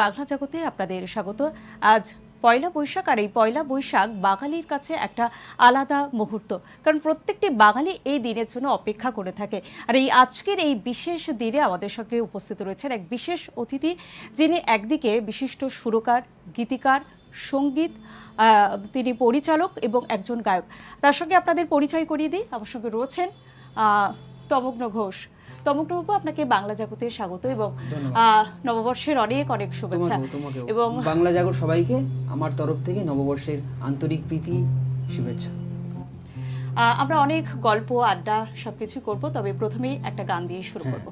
বাংলা জগতে আপনাদের স্বাগত। আজ পয়লা বৈশাখ আর এই পয়লা বৈশাখ বাঙালির কাছে একটা আলাদা মুহূর্ত, কারণ প্রত্যেকটি বাঙালি এই দিনের জন্য অপেক্ষা করে থাকে। আর এই আজকের এই বিশেষ দিনে আমাদের সঙ্গে উপস্থিত রয়েছেন এক বিশেষ অতিথি, যিনি একদিকে বিশিষ্ট সুরকার, গীতিকার, সংগীত তিনি পরিচালক এবং একজন গায়ক। তার সঙ্গে আপনাদের পরিচয় করিয়ে দিই। আমার সঙ্গে রয়েছেন তমগ্ন ঘোষ। তমগ্নবাবু আপনাকে বাংলা জগতে স্বাগত এবং আহ, নববর্ষের অনেক অনেক শুভেচ্ছা। এবং বাংলা জাগর সবাইকে আমার তরফ থেকে নববর্ষের আন্তরিক প্রীতি শুভেচ্ছা। আমরা অনেক গল্প আড্ডা সবকিছু করব তবে প্রথমেই একটা গান দিয়ে শুরু হ্যাঁ। করব।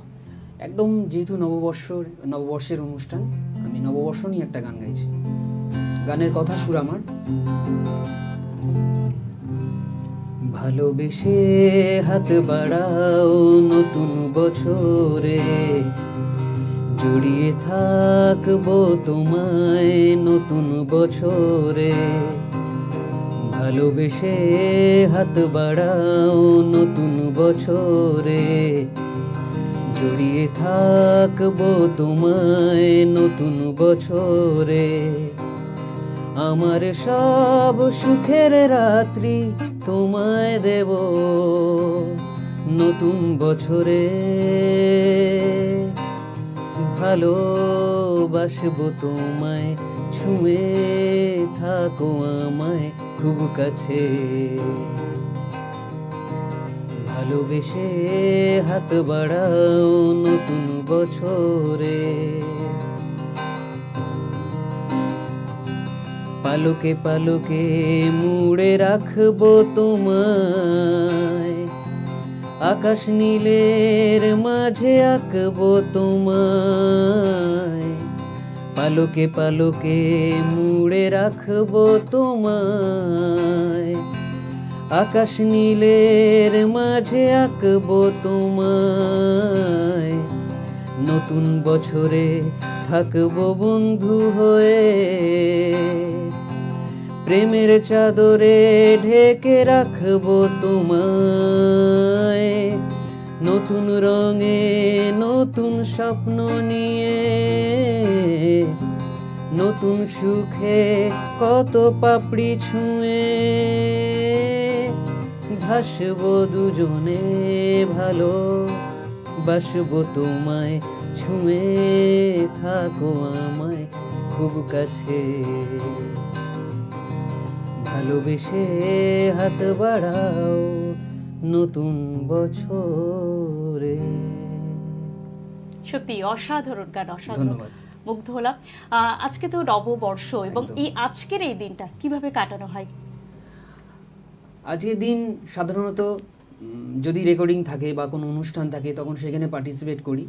একদম যেহেতু নববর্ষর নববর্ষের অনুষ্ঠান আমি নববর্ষ নিয়ে একটা গান গাইছি। গানের কথা সুর আমার। ভালোবেসে হাত বাড়াও নতুন বছরে। জড়িয়ে থাকব তোমায় নতুন বছরে। ভালোবেসে হাত বাড়াও নতুন বছরে। জড়িয়ে থাকব তোমায় নতুন বছরে। আমার সব সুখের রাত্রি তোমায় দেব। নতুন বছরে ভালোবাসবো তোমায়, ছুঁয়ে থাকো আমায় খুব কাছে। ভালোবেসে হাত বাড়াও নতুন বছরে। পালকে পালকে মুড়ে রাখব তোমায়। আকাশ নীলের মাঝে আঁকবো তোমায়। পালকে পালকে মুড়ে রাখব তোমায়। আকাশ নীলের মাঝে আঁকবো তোমায়। নতুন বছরে থাকব বন্ধু হয়ে। প্রেমের চাদরে ঢেকে রাখব তোমায়। নতুন রঙে নতুন স্বপ্ন নিয়ে, নতুন সুখে কত পাপড়ি ছুঁয়ে। ভাসবো দুজনে ভালো, বাসবো তোমায়, ছুঁয়ে থাকো আমায় খুব কাছে। ভালোবেসে হাত বাড়াও নতুন বছরে। সত্যি অসাধারণ গান অসাধারণ। মুগ্ধ হলাম। আজকে তো নববর্ষ এবং এই আজকের এই দিনটা কীভাবে কাটানো হয়? আজকের দিন সাধারণত যদি রেকর্ডিং থাকে বা কোনো অনুষ্ঠান থাকে তখন সেখানে পার্টিসিপেট করি।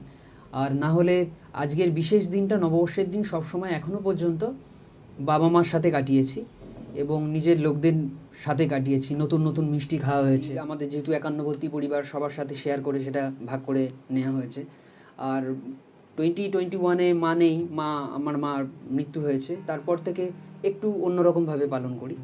আর না হলে আজকের বিশেষ দিনটা নববর্ষের দিন সবসময় এখনও পর্যন্ত বাবা মার সাথে কাটিয়েছি। এবং নিজের লোকদের সাথে কাটিয়েছি। নতুন নতুন মিষ্টি খাওয়া হয়েছে। আমাদের যেহেতু একান্নবর্তী পরিবার, সবার সাথে শেয়ার করে সেটা ভাগ করে নেওয়া হয়েছে। আর টোয়েন্টি টোয়েন্টি ওয়ানে মানেই মা, আমার মার মৃত্যু হয়েছে। তারপর থেকে একটু অন্যরকমভাবে পালন করি।